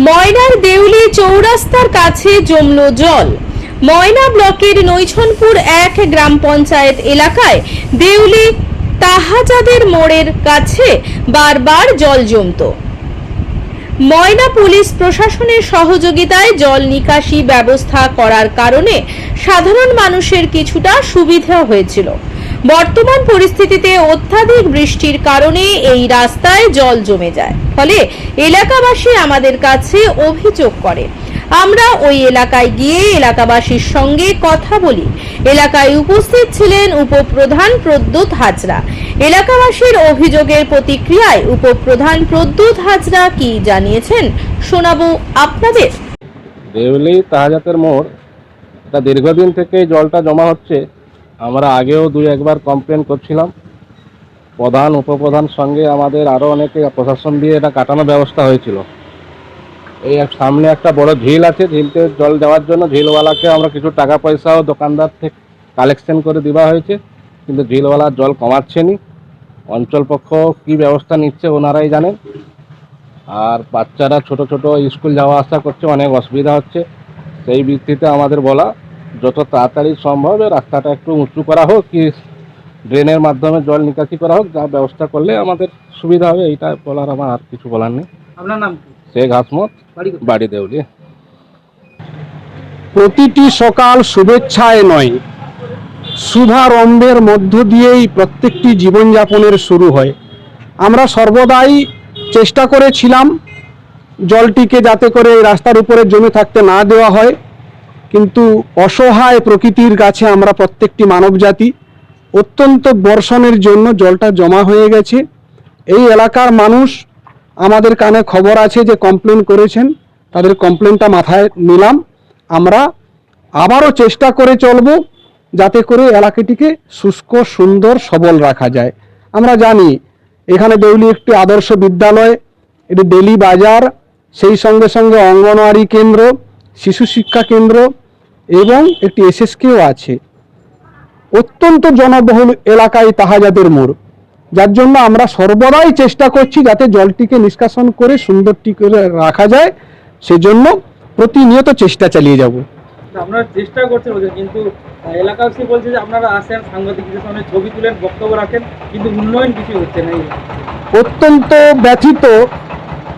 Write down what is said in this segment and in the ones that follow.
ময়নার দেউলি চৌরাস্তার কাছে জমল জল। ময়না ব্লকের নৈছনপুর এক গ্রাম পঞ্চায়েত এলাকায় দেউলি তাহাজাদের মোড়ের কাছে বারবার জল জমতো। ময়না পুলিশ প্রশাসনের সহযোগিতায় জল নিকাশি ব্যবস্থা করার কারণে সাধারণ মানুষের কিছুটা সুবিধা হয়েছিল। বর্তমান পরিস্থিতিতে অত্যাধিক বৃষ্টির কারণে এই রাস্তায় জল জমে যায়। ফলে এলাকাবাসী আমাদের কাছে অভিযোগ করে। আমরা ওই এলাকায় গিয়ে এলাকাবাসীর সঙ্গে কথা বলি। এলাকায় উপস্থিত ছিলেন উপপ্রধান প্রদ্যুৎ হাজরা। এলাকাবাসীর অভিযোগের প্রতিক্রিয়ায় উপপ্রধান প্রদ্যুৎ হাজরা কি জানিয়েছেন শোনাবো আপনাদের। দেউলি তাহাজাতের মোড়। এটা দীর্ঘদিন থেকে জলটা জমা হচ্ছে। আমরা আগেও দুই একবার কমপ্লেন করছিলাম। প্রধান, উপপ্রধান সঙ্গে আমাদের আরও অনেকে প্রশাসন দিয়ে এটা কাটানোর ব্যবস্থা হয়েছিল। এই সামনে একটা বড় ঝিল আছে, ঝিলতে জল দেওয়ার জন্য ঝিলওয়ালাকে আমরা কিছু টাকা পয়সাও দোকানদার থেকে কালেকশন করে দেওয়া হয়েছে, কিন্তু ঝিলওয়ালা জল কমাচ্ছেনি। অঞ্চল পক্ষ কী ব্যবস্থা নিচ্ছে ওনারাই জানেন। আর বাচ্চারা, ছোট ছোট স্কুল যাওয়া আসা করছে, অনেক অসুবিধা হচ্ছে। সেই ভিত্তিতে আমাদের বলা যত তাড়াতাড়ি সম্ভব রাস্তাটা একটু উঁচু করা হোক কি ড্রেনের মাধ্যমে জল নিকাশি করা হোক যা ব্যবস্থা করলে আমাদের সুবিধা হবে এইটা বলার আমার আর কিছু বলার নেই। আপনার নাম কি? শেখ হাসমত বাড়ি দেউলি প্রতিটি সকাল শুভেচ্ছায় নয় শুভারম্ভের মধ্য দিয়েই প্রত্যেকটি জীবনযাপনের শুরু হয়। আমরা সর্বদাই চেষ্টা করেছিলাম জলটিকে যাতে করে রাস্তার উপরে জমে থাকতে না দেওয়া হয়। কিন্তু অসহায় প্রকৃতির কাছে আমরা প্রত্যেকটি মানবজাতি অত্যন্ত বর্ষণের জন্য জলটা জমা হয়ে গেছে। এই এলাকার মানুষ আমাদের কানে খবর আছে যে কমপ্লেন করেছেন, তাদের কমপ্লেনটা মাথায় নিলাম। আমরা আবারও চেষ্টা করে চলব যাতে করে এলাকাটিকে শুষ্ক, সুন্দর, সবল রাখা যায়। আমরা জানি এখানে দেউলি একটি আদর্শ বিদ্যালয়, এটি ডেলি বাজার, সেই সঙ্গে সঙ্গে অঙ্গনওয়াড়ি কেন্দ্র, শিশু শিক্ষা কেন্দ্র এবং একটি এসএসকেও আছে। অত্যন্ত জনবহুল এলাকায় তাহাজাদের মোড়। যার জন্য আমরা সর্বদাই চেষ্টা করছি যাতে জলটিকে নিষ্কাশন করে সুন্দরটি করে রাখা যায়। সেজন্য প্রতিনিয়ত চেষ্টা চালিয়ে যাব। আপনারা চেষ্টা করছেন কিন্তু এলাকাবাসী বলছে যে আপনারা আসেন সাংবাদিকদের সামনে ছবি তুলেন বক্তব্য রাখেন কিন্তু উন্নয়ন কিছু হচ্ছে না অত্যন্ত ব্যথিত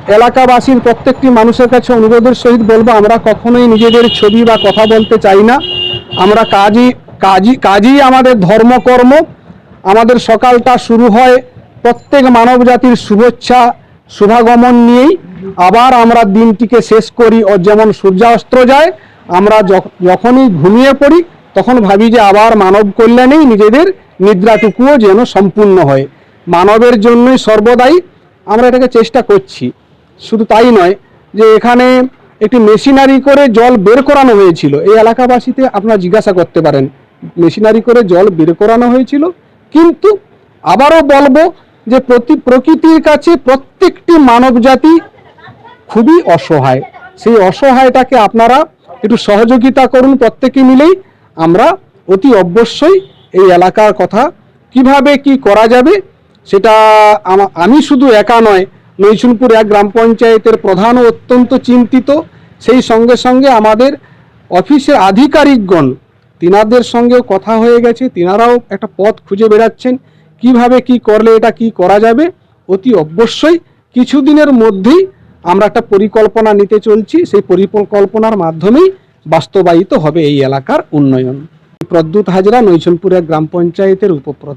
এলাকাবাসীর প্রত্যেকটি মানুষের কাছে অনুরোধের সহিত বলব, আমরা কখনোই নিজেদের ছবি বা কথা বলতে চাই না। আমরা কাজই কাজই কাজই আমাদের ধর্মকর্ম। আমাদের সকালটা শুরু হয় প্রত্যেক মানব জাতির শুভেচ্ছা, শুভাগমন নিয়েই। আবার আমরা দিনটিকে শেষ করি ও যেমন সূর্যাস্ত যায়, আমরা যখ- যখনই ঘুমিয়ে পড়ি, তখন ভাবি যে আবার মানব কল্যাণেই নিজেদের নিদ্রাটুকুও যেন সম্পূর্ণ হয়। মানবের জন্যই সর্বদাই আমরা এটাকে চেষ্টা করছি। শুধু তাই নয় যে এখানে একটি মেশিনারি করে জল বের করানো হয়েছিল। এই এলাকাবাসীতে আপনারা জিজ্ঞাসা করতে পারেন, মেশিনারি করে জল বের করানো হয়েছিল? কিন্তু আবারও বলব যে প্রতি, প্রকৃতির কাছে প্রত্যেকটি মানবজাতি খুবই অসহায়। সেই অসহায়টাকে আপনারা একটু সহযোগিতা করুন প্রত্যেকে মিলেই। আমরা অতি অবশ্যই এই এলাকার কথা কীভাবে কি করা যাবে, সেটা আমি শুধু একা নয় নৈশুনপুর এক গ্রাম পঞ্চায়েতের প্রধানও অত্যন্ত চিন্তিত। সেই সঙ্গে সঙ্গে আমাদের অফিসের আধিকারিকগণ, তিনাদের সঙ্গেও কথা হয়ে গেছে। তিনারাও একটা পথ খুঁজে বেড়াচ্ছেন। কীভাবে কি করলে এটা কি করা যাবে? অতি অবশ্যই কিছুদিনের মধ্যেই আমরা একটা পরিকল্পনা নিতে চলছি। সেই পরিকল্পনার মাধ্যমেই বাস্তবায়িত হবে এই এলাকার উন্নয়ন। প্রদ্যুৎ হাজরা নৈশনপুর এক গ্রাম পঞ্চায়েতের উপপ্রধান।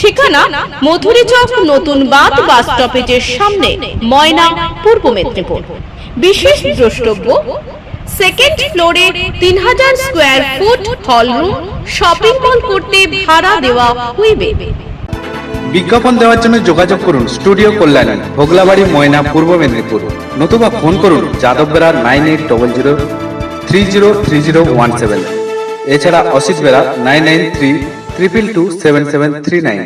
ঠিকানা মধুরী চক, নতুন বাঁধ বাস স্টপেজের সামনে, ময়না, পূর্ব মেদিনীপুর। বিশেষ দ্রষ্টব্য সেকেন্ড ফ্লোরে তিন হাজার square foot hall room shopping mall করতে ভাড়া দেওয়া হইবে। বিজ্ঞাপন দেওয়ার জন্য যোগাযোগ করুন স্টুডিও কল্যাণী, ভোগলাবাড়ি, ময়না, পূর্ব মেদিনীপুর। নতুবা ফোন করুন Yadav Bera nine eight double zero three zero three zero one seven এছাড়া Asit Bera nine nine three triple two seven seven three nine